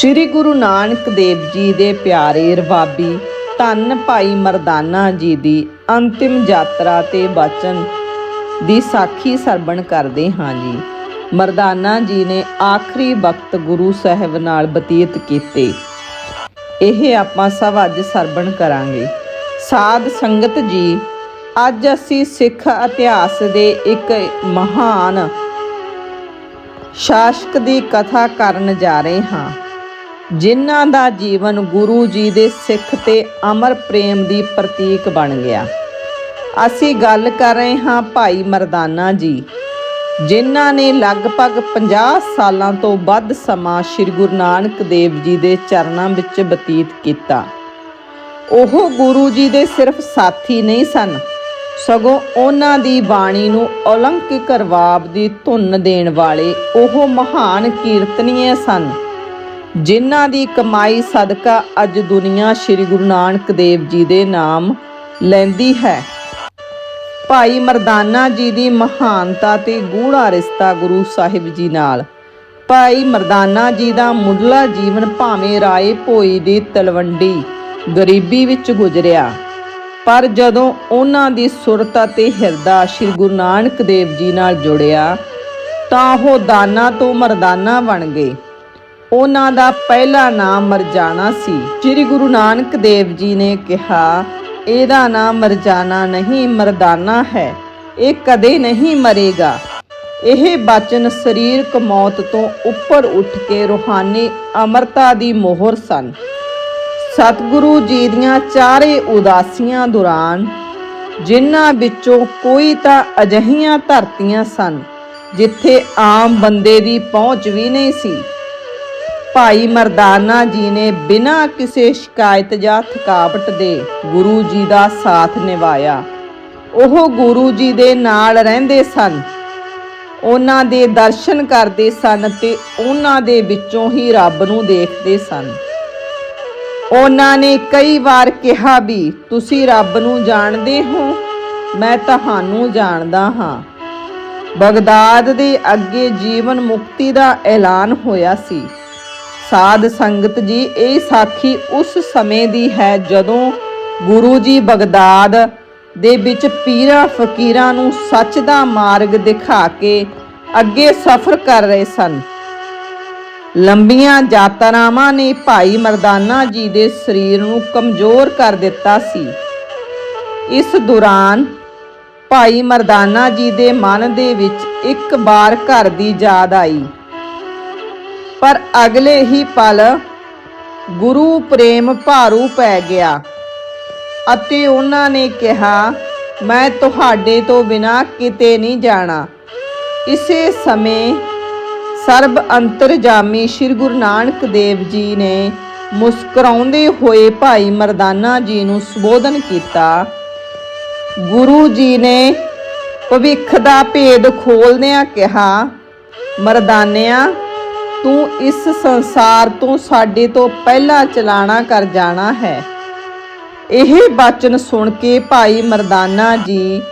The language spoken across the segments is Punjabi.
ਸ੍ਰੀ ਗੁਰੂ ਨਾਨਕ ਦੇਵ ਜੀ ਦੇ ਪਿਆਰੇ ਰਵਾਬੀ, ਧੰਨ ਭਾਈ ਮਰਦਾਨਾ ਜੀ ਦੀ ਅੰਤਿਮ ਯਾਤਰਾ ਤੇ ਬਚਨ ਦੀ ਸਾਖੀ ਸਰਵਣ ਕਰਦੇ ਹਾਂ ਜੀ। ਮਰਦਾਨਾ ਜੀ ਨੇ ਆਖਰੀ ਵਕਤ ਗੁਰੂ ਸਾਹਿਬ ਨਾਲ ਬਤੀਤ ਕੀਤੇ। ਇਹ ਆਪਾਂ ਸਭ ਅੱਜ ਸਰਵਣ ਕਰਾਂਗੇ। ਸਾਧ ਸੰਗਤ ਜੀ, ਅੱਜ ਅਸੀਂ ਸਿੱਖ ਇਤਿਹਾਸ ਦੇ ਇੱਕ ਮਹਾਨ ਸ਼ਾਸਕ ਦੀ ਕਥਾ ਕਰਨ ਜਾ ਰਹੇ ਹਾਂ। ਜਿਨ੍ਹਾਂ ਦਾ ਜੀਵਨ ਗੁਰੂ ਜੀ ਦੇ ਸਿੱਖ ਤੇ ਅਮਰ ਪ੍ਰੇਮ ਦੀ ਪ੍ਰਤੀਕ ਬਣ ਗਿਆ। ਅਸੀਂ ਗੱਲ ਕਰ ਰਹੇ ਹਾਂ ਭਾਈ ਮਰਦਾਨਾ ਜੀ, ਜਿਨ੍ਹਾਂ ਨੇ ਲਗਭਗ 50 ਸਾਲਾਂ ਤੋਂ ਵੱਧ ਸਮਾਂ ਸ੍ਰੀ ਗੁਰੂ ਨਾਨਕ ਦੇਵ ਜੀ ਦੇ ਚਰਨਾਂ ਵਿੱਚ ਬਤੀਤ ਕੀਤਾ। ਉਹ ਗੁਰੂ ਜੀ ਦੇ ਸਿਰਫ ਸਾਥੀ ਨਹੀਂ ਸਨ, ਸਗੋਂ ਉਹਨਾਂ ਦੀ ਬਾਣੀ ਨੂੰ ਔਲੰਕਿਕ ਰਵਾਬ ਦੀ ਧੁੰਨ ਦੇਣ ਵਾਲੇ ਉਹ ਮਹਾਨ ਕੀਰਤਨੀਏ ਸਨ। ਜਿਨ੍ਹਾਂ ਦੀ ਕਮਾਈ ਸਦਕਾ ਅੱਜ ਦੁਨੀਆ ਸ੍ਰੀ ਗੁਰੂ ਨਾਨਕ ਦੇਵ ਜੀ ਦੇ ਨਾਮ ਲੈਂਦੀ ਹੈ। ਭਾਈ ਮਰਦਾਨਾ ਜੀ ਦੀ ਮਹਾਨਤਾ ਤੇ ਗੂੜਾ ਰਿਸ਼ਤਾ ਗੁਰੂ ਸਾਹਿਬ ਜੀ ਨਾਲ। ਭਾਈ ਮਰਦਾਨਾ ਜੀ ਦਾ ਮੁੱਢਲਾ ਜੀਵਨ ਭਾਵੇਂ ਰਾਏ ਭੋਈ ਦੀ ਤਲਵੰਡੀ ਗਰੀਬੀ ਵਿੱਚ ਗੁਜ਼ਰਿਆ, ਪਰ ਜਦੋਂ ਉਹਨਾਂ ਦੀ ਸੁਰਤ ਅਤੇ ਹਿਰਦਾ ਸ੍ਰੀ ਗੁਰੂ ਨਾਨਕ ਦੇਵ ਜੀ ਨਾਲ ਜੁੜਿਆ, ਤਾਂ ਉਹ ਦਾਨਾ ਤੋਂ ਮਰਦਾਨਾ ਬਣ ਗਏ। ਉਹਨਾਂ ਦਾ ਪਹਿਲਾ ਨਾਮ ਮਰਜਾਨਾ ਸੀ। ਸ੍ਰੀ ਗੁਰੂ ਨਾਨਕ ਦੇਵ ਜੀ ਨੇ ਕਿਹਾ, ਇਹਦਾ ਨਾਮ ਮਰਜਾਨਾ ਨਹੀਂ, ਮਰਦਾਨਾ ਹੈ। ਇਹ ਕਦੇ ਨਹੀਂ ਮਰੇਗਾ। ਇਹ ਬਚਨ ਸਰੀਰਕ ਮੌਤ ਤੋਂ ਉੱਪਰ ਉੱਠ ਕੇ ਰੂਹਾਨੀ ਅਮਰਤਾ ਦੀ ਮੋਹਰ ਸਨ। ਸਤਿਗੁਰੂ ਜੀ ਦੀਆਂ ਚਾਰੇ ਉਦਾਸੀਆਂ ਦੌਰਾਨ, ਜਿਨ੍ਹਾਂ ਵਿੱਚੋਂ ਕੋਈ ਤਾਂ ਅਜਹੀਆਂ ਧਰਤੀਆਂ ਸਨ, ਜਿੱਥੇ ਆਮ ਬੰਦੇ ਦੀ ਪਹੁੰਚ ਵੀ ਨਹੀਂ ਸੀ। ਭਾਈ ਮਰਦਾਨਾ ਜੀ ਨੇ ਬਿਨਾਂ ਕਿਸੇ ਸ਼ਿਕਾਇਤ ਜਾਂ ਥਕਾਵਟ ਦੇ ਗੁਰੂ ਜੀ ਦਾ ਸਾਥ ਨਿਭਾਇਆ। ਉਹ ਗੁਰੂ ਜੀ ਦੇ ਨਾਲ ਰਹਿੰਦੇ ਸਨ। ਉਹਨਾਂ ਦੇ ਦਰਸ਼ਨ ਕਰਦੇ ਸਨ ਤੇ ਉਹਨਾਂ ਦੇ ਵਿੱਚੋਂ ਹੀ ਰੱਬ ਨੂੰ ਦੇਖਦੇ ਸਨ। ਉਹਨਾਂ ਨੇ ਕਈ ਵਾਰ ਕਿਹਾ ਵੀ, ਤੁਸੀਂ ਰੱਬ ਨੂੰ ਜਾਣਦੇ ਹੋ? ਮੈਂ ਤੁਹਾਨੂੰ ਜਾਣਦਾ ਹਾਂ। ਬਗਦਾਦ ਦੇ ਅੱਗੇ ਜੀਵਨ ਮੁਕਤੀ ਦਾ ਐਲਾਨ ਹੋਇਆ ਸੀ। ਸਾਧ ਸੰਗਤ ਜੀ, ਇਹ ਸਾਖੀ ਉਸ ਸਮੇਂ ਦੀ ਹੈ ਜਦੋਂ ਗੁਰੂ ਜੀ ਬਗਦਾਦ ਦੇ ਵਿੱਚ ਪੀਰਾਂ ਫਕੀਰਾਂ ਨੂੰ ਸੱਚ ਦਾ ਮਾਰਗ ਦਿਖਾ ਕੇ ਅੱਗੇ ਸਫ਼ਰ ਕਰ ਰਹੇ ਸਨ। ਲੰਬੀਆਂ ਯਾਤਰਾਵਾਂ ਨੇ ਭਾਈ ਮਰਦਾਨਾ ਜੀ ਦੇ ਸਰੀਰ ਨੂੰ ਕਮਜ਼ੋਰ ਕਰ ਦਿੱਤਾ ਸੀ। ਇਸ ਦੌਰਾਨ ਭਾਈ ਮਰਦਾਨਾ ਜੀ ਦੇ ਮਨ ਦੇ ਵਿੱਚ ਇੱਕ ਵਾਰ ਘਰ ਦੀ ਯਾਦ ਆਈ। ਪਰ ਅਗਲੇ ਹੀ ਪਲ ਗੁਰੂ ਪ੍ਰੇਮ ਭਾਰੂ ਪੈ ਗਿਆ ਅਤੇ ਉਹਨਾਂ ਨੇ ਕਿਹਾ, ਮੈਂ ਤੁਹਾਡੇ ਤੋਂ ਬਿਨਾ ਕਿਤੇ ਨਹੀਂ ਜਾਣਾ। ਇਸੇ ਸਮੇਂ ਸਰਬ ਅੰਤਰਜਾਮੀ ਸ੍ਰੀ ਗੁਰੂ ਨਾਨਕ ਦੇਵ ਜੀ ਨੇ ਮੁਸਕਰਾਉਂਦੇ ਹੋਏ ਭਾਈ ਮਰਦਾਨਾ ਜੀ ਨੂੰ ਸੰਬੋਧਨ ਕੀਤਾ। ਗੁਰੂ ਜੀ ਨੇ ਭਵਿੱਖ ਦਾ ਭੇਦ ਖੋਲਦਿਆਂ ਕਿਹਾ, ਮਰਦਾਨਿਆਂ ਤੂੰ ਇਸ ਸੰਸਾਰ ਤੋਂ ਸਾਡੇ ਤੋਂ ਪਹਿਲਾਂ ਚਲਾਣਾ ਕਰ ਜਾਣਾ ਹੈ। ਇਹ ਬਚਨ ਸੁਣ ਕੇ ਭਾਈ ਮਰਦਾਨਾ ਜੀ,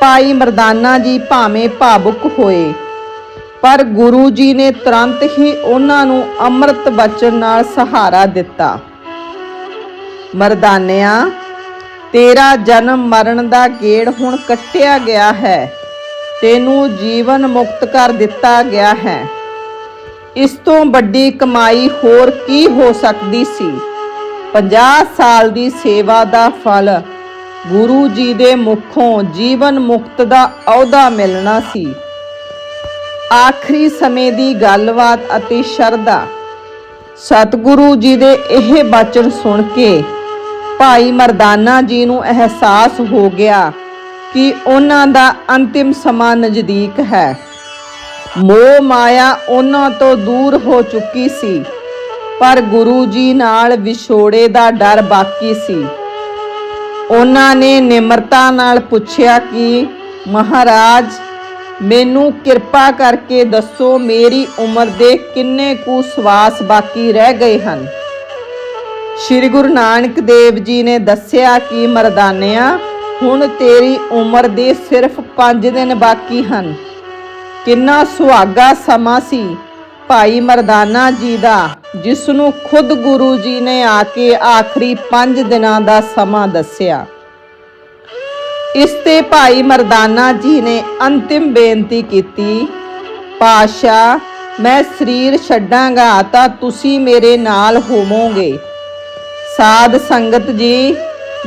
ਭਾਈ ਮਰਦਾਨਾ ਜੀ ਭਾਵੇਂ ਭਾਵੁਕ ਹੋਏ। ਪਰ ਗੁਰੂ ਜੀ ਨੇ ਤੁਰੰਤ ਹੀ ਉਹਨਾਂ ਨੂੰ ਅੰਮ੍ਰਿਤ ਬਚਨ ਨਾਲ ਸਹਾਰਾ ਦਿੱਤਾ। ਮਰਦਾਨਿਆਂ, ਤੇਰਾ ਜਨਮ ਮਰਨ ਦਾ ਗੇੜ ਹੁਣ ਕੱਟਿਆ ਗਿਆ ਹੈ। ਤੈਨੂੰ ਜੀਵਨ ਮੁਕਤ ਕਰ ਦਿੱਤਾ ਗਿਆ ਹੈ। ਇਸ ਤੋਂ ਵੱਡੀ ਕਮਾਈ ਹੋਰ ਕੀ ਹੋ ਸਕਦੀ ਸੀ? 50 ਸਾਲ ਦੀ ਸੇਵਾ ਦਾ ਫਲ, ਗੁਰੂ ਜੀ ਦੇ ਮੁਖੋਂ ਜੀਵਨ ਮੁਕਤ ਦਾ ਅਹੁਦਾ ਮਿਲਣਾ ਸੀ। ਆਖਰੀ ਸਮੇਂ ਦੀ ਗੱਲਬਾਤ ਅਤੇ ਸ਼ਰਧਾ। ਸਤਿਗੁਰੂ ਜੀ ਦੇ ਇਹ ਬਚਨ ਸੁਣ ਕੇ ਭਾਈ ਮਰਦਾਨਾ ਜੀ ਨੂੰ ਅਹਿਸਾਸ ਹੋ ਗਿਆ ਕਿ ਉਹਨਾਂ ਦਾ ਅੰਤਿਮ ਸਮਾਂ ਨਜ਼ਦੀਕ ਹੈ। ਮੋਹ ਮਾਇਆ ਉਹਨਾਂ ਤੋਂ ਦੂਰ ਹੋ ਚੁੱਕੀ ਸੀ, ਪਰ ਗੁਰੂ ਜੀ ਨਾਲ ਵਿਛੋੜੇ ਦਾ ਡਰ ਬਾਕੀ ਸੀ। ਉਹਨਾਂ ਨੇ ਨਿਮਰਤਾ ਨਾਲ ਪੁੱਛਿਆ ਕਿ, ਮਹਾਰਾਜ, ਮੈਨੂੰ ਕਿਰਪਾ ਕਰਕੇ ਦੱਸੋ ਮੇਰੀ ਉਮਰ ਦੇ ਕਿੰਨੇ ਕੁ ਸਵਾਸ ਬਾਕੀ ਰਹਿ ਗਏ ਹਨ? ਸ੍ਰੀ ਗੁਰੂ ਨਾਨਕ ਦੇਵ ਜੀ ਨੇ ਦੱਸਿਆ ਕਿ, ਮਰਦਾਨਿਆਂ, ਹੁਣ ਤੇਰੀ ਉਮਰ ਦੇ ਸਿਰਫ 5 ਦਿਨ ਬਾਕੀ ਹਨ। ਕਿੰਨਾ ਸੁਹਾਗਾ ਸਮਾਂ ਸੀ। ਭਾਈ ਮਰਦਾਨਾ ਜੀ ਦਾ ਜਿਸ ਨੂੰ ਖੁਦ ਗੁਰੂ ਜੀ ਨੇ ਆ ਕੇ ਆਖਰੀ 5 ਦਿਨਾਂ ਦਾ ਸਮਾਂ ਦੱਸਿਆ। ਇਸ ਤੇ ਭਾਈ ਮਰਦਾਨਾ ਜੀ ਨੇ ਅੰਤਿਮ ਬੇਨਤੀ ਕੀਤੀ ਪਾਸ਼ਾ ਮੈਂ ਸਰੀਰ ਛੱਡਾਂਗਾ ਤਾਂ ਤੁਸੀਂ ਮੇਰੇ ਨਾਲ ਹੋਵੋਗੇ। ਸਾਧ ਸੰਗਤ ਜੀ,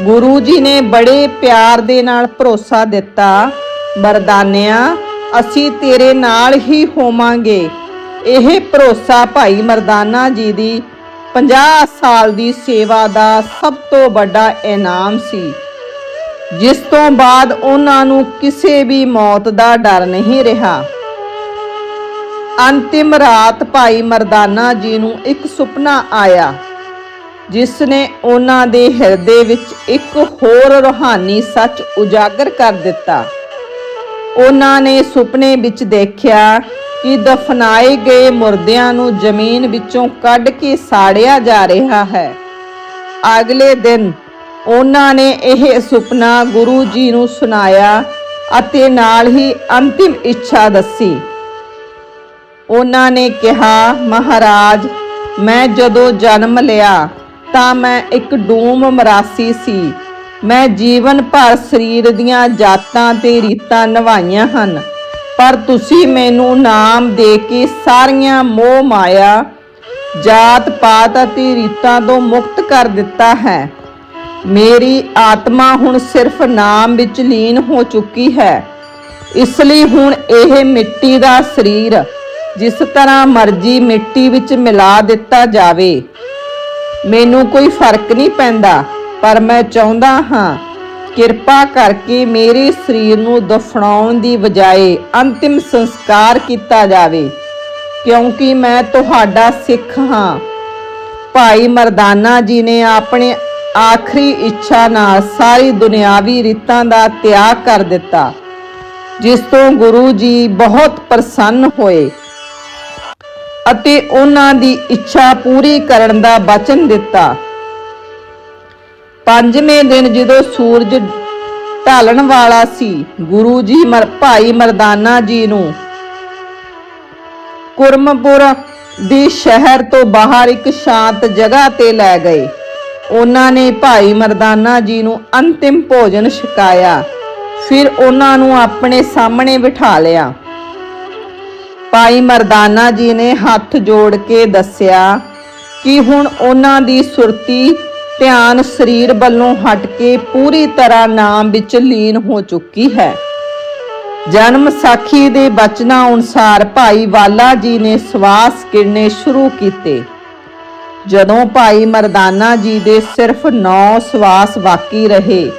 ਗੁਰੂ ਜੀ ਨੇ ਬੜੇ ਪਿਆਰ ਦੇ ਨਾਲ ਭਰੋਸਾ ਦਿੱਤਾ। ਮਰਦਾਨਿਆ ਅਸੀਂ ਤੇਰੇ ਨਾਲ ਹੀ ਹੋਵਾਂਗੇ। ਇਹ ਭਰੋਸਾ ਭਾਈ ਮਰਦਾਨਾ ਜੀ ਦੀ 50 ਸਾਲ ਦੀ ਸੇਵਾ ਦਾ ਸਭ ਤੋਂ ਵੱਡਾ ਇਨਾਮ ਸੀ। ਜਿਸ ਤੋਂ ਬਾਅਦ ਉਹਨਾਂ ਨੂੰ ਕਿਸੇ ਵੀ ਮੌਤ ਦਾ ਡਰ ਨਹੀਂ ਰਿਹਾ। ਅੰਤਿਮ ਰਾਤ ਭਾਈ ਮਰਦਾਨਾ ਜੀ ਨੂੰ ਇੱਕ ਸੁਪਨਾ ਆਇਆ, ਜਿਸ ਨੇ ਉਹਨਾਂ ਦੇ ਹਿਰਦੇ ਵਿੱਚ ਇੱਕ ਹੋਰ ਰੂਹਾਨੀ ਸੱਚ ਉਜਾਗਰ ਕਰ ਦਿੱਤਾ। ਉਹਨਾਂ ਨੇ ਸੁਪਨੇ ਵਿੱਚ ਦੇਖਿਆ ਕਿ ਦਫਨਾਏ ਗਏ ਮੁਰਦਿਆਂ ਨੂੰ ਜ਼ਮੀਨ ਵਿੱਚੋਂ ਕੱਢ ਕੇ ਸਾੜਿਆ ਜਾ ਰਿਹਾ ਹੈ। ਅਗਲੇ ਦਿਨ ਉਹਨਾਂ ਨੇ ਇਹ ਸੁਪਨਾ ਗੁਰੂ ਜੀ ਨੂੰ ਸੁਣਾਇਆ ਅਤੇ ਨਾਲ ਹੀ ਅੰਤਿਮ ਇੱਛਾ ਦੱਸੀ। ਉਹਨਾਂ ਨੇ ਕਿਹਾ, ਮਹਾਰਾਜ, ਮੈਂ ਜਦੋਂ ਜਨਮ ਲਿਆ ਤਾਂ ਮੈਂ ਇੱਕ ਡੂਮ ਮਰਾਸੀ ਸੀ। ਮੈਂ ਜੀਵਨ ਭਰ ਸਰੀਰ ਦੀਆਂ ਜਾਤਾਂ ਤੇ ਰੀਤਾਂ ਨਿਭਾਈਆਂ ਹਨ, ਪਰ ਤੁਸੀਂ ਮੈਨੂੰ ਨਾਮ ਦੇ ਕੇ ਸਾਰੀਆਂ ਮੋਹ, ਮਾਇਆ ਜਾਤ ਪਾਤ ਅਤੇ ਰੀਤਾਂ ਤੋਂ ਮੁਕਤ ਕਰ ਦਿੱਤਾ ਹੈ। ਮੇਰੀ ਆਤਮਾ ਹੁਣ ਸਿਰਫ ਨਾਮ ਵਿੱਚ ਲੀਨ ਹੋ ਚੁੱਕੀ ਹੈ। ਇਸ ਲਈ ਹੁਣ ਇਹ ਮਿੱਟੀ ਦਾ ਸਰੀਰ, ਜਿਸ ਤਰ੍ਹਾਂ ਮਰਜ਼ੀ ਮਿੱਟੀ ਵਿੱਚ ਮਿਲਾ ਦਿੱਤਾ ਜਾਵੇ, ਮੈਨੂੰ ਕੋਈ ਫ਼ਰਕ ਨਹੀਂ ਪੈਂਦਾ। ਪਰ ਮੈਂ ਚਾਹੁੰਦਾ ਹਾਂ, ਕਿਰਪਾ ਕਰਕੇ ਮੇਰੇ ਸਰੀਰ ਨੂੰ ਦਫਨਾਉਣ ਦੀ ਬਜਾਏ ਅੰਤਿਮ ਸੰਸਕਾਰ ਕੀਤਾ ਜਾਵੇ, ਕਿਉਂਕਿ ਮੈਂ ਤੁਹਾਡਾ ਸਿੱਖ ਹਾਂ। ਭਾਈ ਮਰਦਾਨਾ ਜੀ ਨੇ ਆਪਣੇ ਆਖਰੀ ਇੱਛਾ ਨਾਲ ਸਾਰੀ ਦੁਨਿਆਵੀ ਰੀਤਾਂ ਦਾ ਤਿਆਗ ਕਰ ਦਿੱਤਾ, ਜਿਸ ਤੋਂ ਗੁਰੂ ਜੀ ਬਹੁਤ ਪ੍ਰਸੰਨ ਹੋਏ ਅਤੇ ਉਹਨਾਂ ਦੀ ਇੱਛਾ ਪੂਰੀ ਕਰਨ ਦਾ ਵਚਨ ਦਿੱਤਾ। ਪੰਜਵੇਂ ਦਿਨ ਜਦੋਂ ਸੂਰਜ ਢਲਣ ਵਾਲਾ ਸੀ, ਗੁਰੂ ਜੀ ਮਰ, ਭਾਈ ਮਰਦਾਨਾ ਜੀ ਨੂੰ ਕੁਰਮਪੁਰ ਦੀ ਸ਼ਹਿਰ ਤੋਂ ਬਾਹਰ ਇੱਕ ਸ਼ਾਂਤ ਜਗ੍ਹਾ ਤੇ ਲੈ ਗਏ। ਉਹਨਾਂ ਨੇ ਭਾਈ ਮਰਦਾਨਾ ਜੀ ਨੂੰ ਅੰਤਿਮ ਭੋਜਨ ਛਕਾਇਆ। ਫਿਰ ਉਹਨਾਂ ਨੂੰ ਆਪਣੇ ਸਾਹਮਣੇ ਬਿਠਾ ਲਿਆ। ਭਾਈ ਮਰਦਾਨਾ ਜੀ ਨੇ ਹੱਥ ਜੋੜ ਕੇ ਦੱਸਿਆ ਕਿ ਹੁਣ ਉਹਨਾਂ ਦੀ ਸੁਰਤੀ ਧਿਆਨ ਸਰੀਰ ਵੱਲੋਂ ਹਟ ਕੇ ਪੂਰੀ ਤਰ੍ਹਾਂ ਨਾਮ ਵਿੱਚ ਲੀਨ ਹੋ ਚੁੱਕੀ ਹੈ। ਜਨਮ ਸਾਖੀ ਦੇ ਬਚਨਾਂ ਅਨੁਸਾਰ ਭਾਈ ਵਾਲਾ ਜੀ ਨੇ ਸਵਾਸ ਕਿਰਨੇ ਸ਼ੁਰੂ ਕੀਤੇ। ਜਦੋਂ ਭਾਈ ਮਰਦਾਨਾ ਜੀ ਦੇ ਸਿਰਫ 9 ਸਵਾਸ ਬਾਕੀ ਰਹੇ,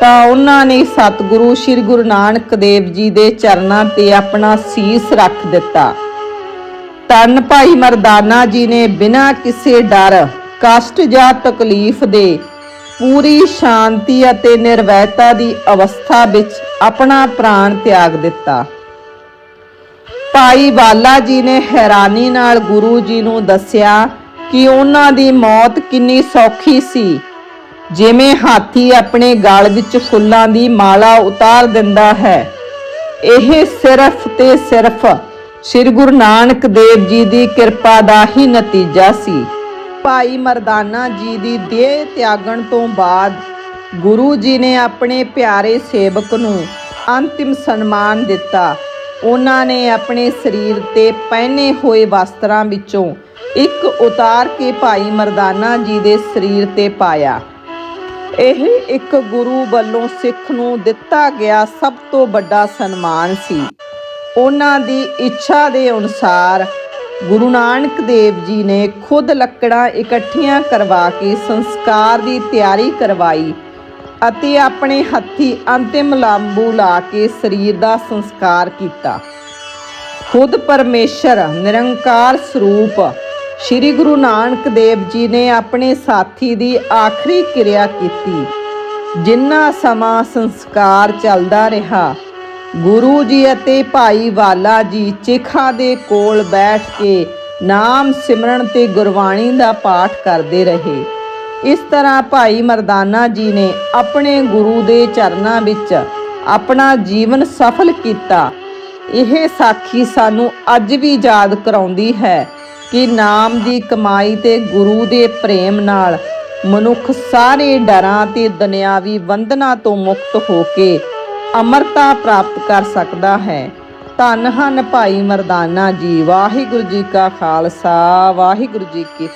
ਤਾਂ ਉਹਨਾਂ ਨੇ ਸਤਿਗੁਰੂ ਸ੍ਰੀ ਗੁਰੂ ਨਾਨਕ ਦੇਵ ਜੀ ਦੇ ਚਰਨਾਂ ਤੇ ਆਪਣਾ ਸੀਸ ਰੱਖ ਦਿੱਤਾ। ਤਨ ਭਾਈ ਮਰਦਾਨਾ ਜੀ ਨੇ ਬਿਨਾਂ ਕਿਸੇ ਡਰ ਕਸ਼ਟ ਜਾਂ ਤਕਲੀਫ ਦੇ ਪੂਰੀ ਸ਼ਾਂਤੀ ਅਤੇ ਨਿਰਵੈਤਾ ਦੀ ਅਵਸਥਾ ਵਿੱਚ ਆਪਣਾ ਪ੍ਰਾਣ ਤਿਆਗ ਦਿੱਤਾ। ਭਾਈ ਵਾਲਾ ਜੀ ਨੇ ਹੈਰਾਨੀ ਨਾਲ ਗੁਰੂ ਜੀ ਨੂੰ ਦੱਸਿਆ ਕਿ ਉਹਨਾਂ ਦੀ ਮੌਤ ਕਿੰਨੀ ਸੌਖੀ ਸੀ। ਜਿਵੇਂ ਹਾਥੀ ਆਪਣੇ ਗਲ ਵਿੱਚ ਫੁੱਲਾਂ ਦੀ ਮਾਲਾ ਉਤਾਰ ਦਿੰਦਾ ਹੈ, ਇਹ ਸਿਰਫ ਤੇ ਸਿਰਫ ਸ੍ਰੀ ਗੁਰੂ ਨਾਨਕ ਦੇਵ ਜੀ ਦੀ ਕਿਰਪਾ ਦਾ ਹੀ ਨਤੀਜਾ ਸੀ। ਭਾਈ ਮਰਦਾਨਾ ਜੀ ਦੀ ਦੇਹ ਤਿਆਗਣ ਤੋਂ ਬਾਅਦ ਗੁਰੂ ਜੀ ਨੇ ਆਪਣੇ ਪਿਆਰੇ ਸੇਵਕ ਨੂੰ ਅੰਤਿਮ ਸਨਮਾਨ ਦਿੱਤਾ। ਉਹਨਾਂ ਨੇ ਆਪਣੇ ਸਰੀਰ ਤੇ ਪਹਿਨੇ ਹੋਏ ਵਸਤਰਾਂ ਵਿੱਚੋਂ ਇੱਕ ਉਤਾਰ ਕੇ ਭਾਈ ਮਰਦਾਨਾ ਜੀ ਦੇ ਸਰੀਰ ਤੇ ਪਾਇਆ। ਇਹ ਇੱਕ ਗੁਰੂ ਵੱਲੋਂ ਸਿੱਖ ਨੂੰ ਦਿੱਤਾ ਗਿਆ ਸਭ ਤੋਂ ਵੱਡਾ ਸਨਮਾਨ ਸੀ। ਉਹਨਾਂ ਦੀ ਇੱਛਾ ਦੇ ਅਨੁਸਾਰ ਗੁਰੂ ਨਾਨਕ ਦੇਵ ਜੀ ਨੇ ਖੁਦ ਲੱਕੜਾਂ ਇਕੱਠੀਆਂ ਕਰਵਾ ਕੇ ਸੰਸਕਾਰ ਦੀ ਤਿਆਰੀ ਕਰਵਾਈ ਅਤੇ ਆਪਣੇ ਹੱਥੀ ਅੰਤਿਮ ਲਾਂਬੂ ਲਾ ਕੇ ਸਰੀਰ ਦਾ ਸੰਸਕਾਰ ਕੀਤਾ। ਖੁਦ ਪਰਮੇਸ਼ਰ ਨਿਰੰਕਾਰ ਸਰੂਪ ਸ੍ਰੀ ਗੁਰੂ ਨਾਨਕ ਦੇਵ ਜੀ ਨੇ ਆਪਣੇ ਸਾਥੀ ਦੀ ਆਖਰੀ ਕਿਰਿਆ ਕੀਤੀ, ਜਿੰਨਾ ਸਮਾਂ ਸੰਸਕਾਰ ਚੱਲਦਾ ਰਿਹਾ ਗੁਰੂ ਜੀ ਅਤੇ ਭਾਈ ਵਾਲਾ ਜੀ ਚਿਖਾ ਦੇ ਕੋਲ ਬੈਠ ਕੇ ਨਾਮ ਸਿਮਰਨ ਤੇ ਗੁਰਬਾਣੀ ਦਾ ਪਾਠ ਕਰਦੇ ਰਹੇ। ਇਸ ਤਰ੍ਹਾਂ ਭਾਈ ਮਰਦਾਨਾ ਜੀ ਨੇ ਆਪਣੇ ਗੁਰੂ ਦੇ ਚਰਨਾਂ ਵਿੱਚ ਆਪਣਾ ਜੀਵਨ ਸਫਲ ਕੀਤਾ। ਇਹ ਸਾਖੀ ਸਾਨੂੰ ਅੱਜ ਵੀ ਯਾਦ ਕਰਾਉਂਦੀ ਹੈ ਕਿ ਨਾਮ ਦੀ ਕਮਾਈ ਤੇ ਗੁਰੂ ਦੇ ਪ੍ਰੇਮ ਨਾਲ ਮਨੁੱਖ ਸਾਰੇ ਡਰਾਂ ਤੇ ਦੁਨਿਆਵੀ ਬੰਧਨਾਂ ਤੋਂ ਮੁਕਤ ਹੋ ਕੇ ਅਮਰਤਾ ਪ੍ਰਾਪਤ ਕਰ ਸਕਦਾ ਹੈ। ਧੰਨ ਹਨ ਭਾਈ ਮਰਦਾਨਾ ਜੀ। ਵਾਹਿਗੁਰੂ ਜੀ ਕਾ ਖਾਲਸਾ। ਵਾਹਿਗੁਰੂ ਜੀ ਕੀ